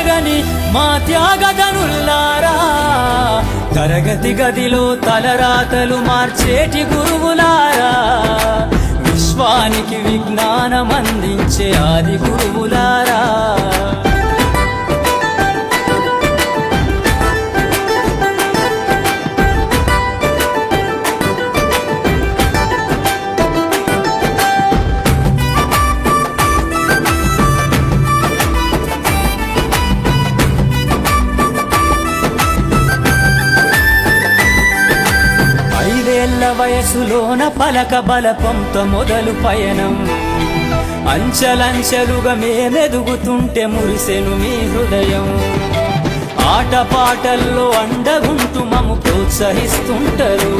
తరగని మా త్యాగదనుల్లారా తరగతి గదిలో తలరాతలు మార్చేటి గురువులారా. విశ్వానికి విజ్ఞానం అందించే ఆది గురువులారా. ఐదేళ్ళ వయసులోన పలక బలపంతో మొదలు పయనం. అంచలంచలుగా మేమెదుగుతుంటే మురిసెను మీ హృదయం. ఆటపాటల్లో అండగుంటూ మము ప్రోత్సహిస్తుంటారు.